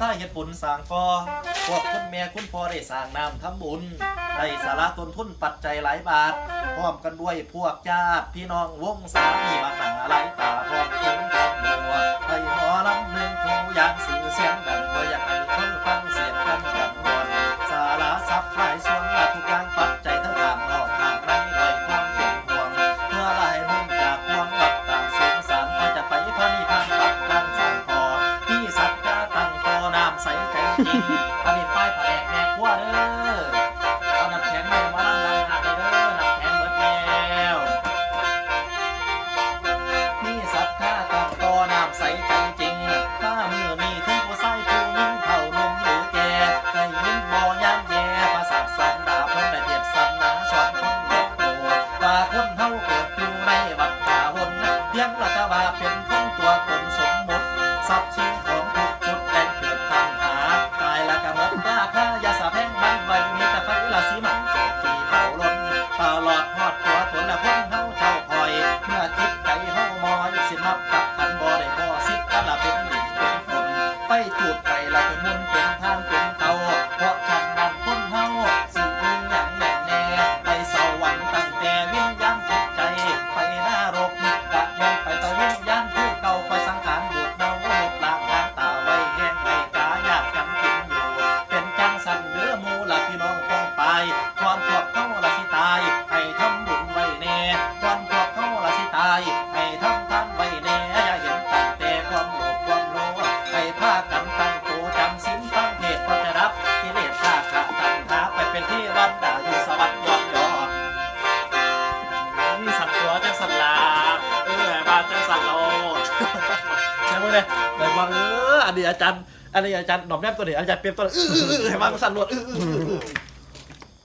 ถ้าเฮ็ดบุญสร้างก่อพวกคุณแม่คุณพ่อได้สร้างน้ำทำบุญได้สาระต้นทุนปัจจัยหลายบาท พร้อมกันด้วยพวกญาติพี่น้องวงสามีมาหนาหลายตาพร้อมคงพร้อมบัวให้หมอลำหนึ่งคงอย่างสื่อเสียงดัง อันนี้ป้ายแผลแม่ขั้วเด้อเอาน้ำแข็งมามาลังลังหักเด้อน้ำแข็งเบิดแล้วนี่ศรัทธาตั้งต่อน้ำใสใจจริงถ้ามือนี้ถึงผู้ใส่ผู้ยิ่งเท่านมหรือแก่ใครยินบ่ย่านแย่ภาษาทสันดาเพิ่นได้เทียบสันนาสอนคนเด็กโตว่าคนเฮาเกิดอยู่ในวัฏฏะวนเพียงรัตว่าเป็นคนตัวตนสมมติทรัพย์สินข ลอดฮอดตัวตนและคนเฮาเจ้าคอย เมื่อคิดใจเฮามอยสินับกับขันบ่ได้พอสิกันละเป็นดินเป็นฝนไปจูดไปละเป็นมุนเป็นทางเป็นเตาเพราะฉะนั้นคนเฮาสิมีหยังแน่แน่ไปสวรรค์ตั้งแต่วิญญาณจิตใจไปนรกกะยังไปตะวิญญาณผู้เก่าไปสังขารบูดเน่าลบล้างงานตาไว้แห้งไว้กายากกันกินอยู่ เป็นจังสันเดือหมูละพี่น้องต้องไป ที่วันดาอยู่สวรรค์ยอดยอมีสัตว์ตัวจังสัตว์ลาเออบ้านจังสัตว์โลดใช่ไหมเลยไหนว่าเอออันนี้อาจารย์อันนี้อาจารย์หน่อมแนมตัวนี้อาจารย์เปรียบตัวนี้เออเออเออให้วานสั่นรวดเออเออเออ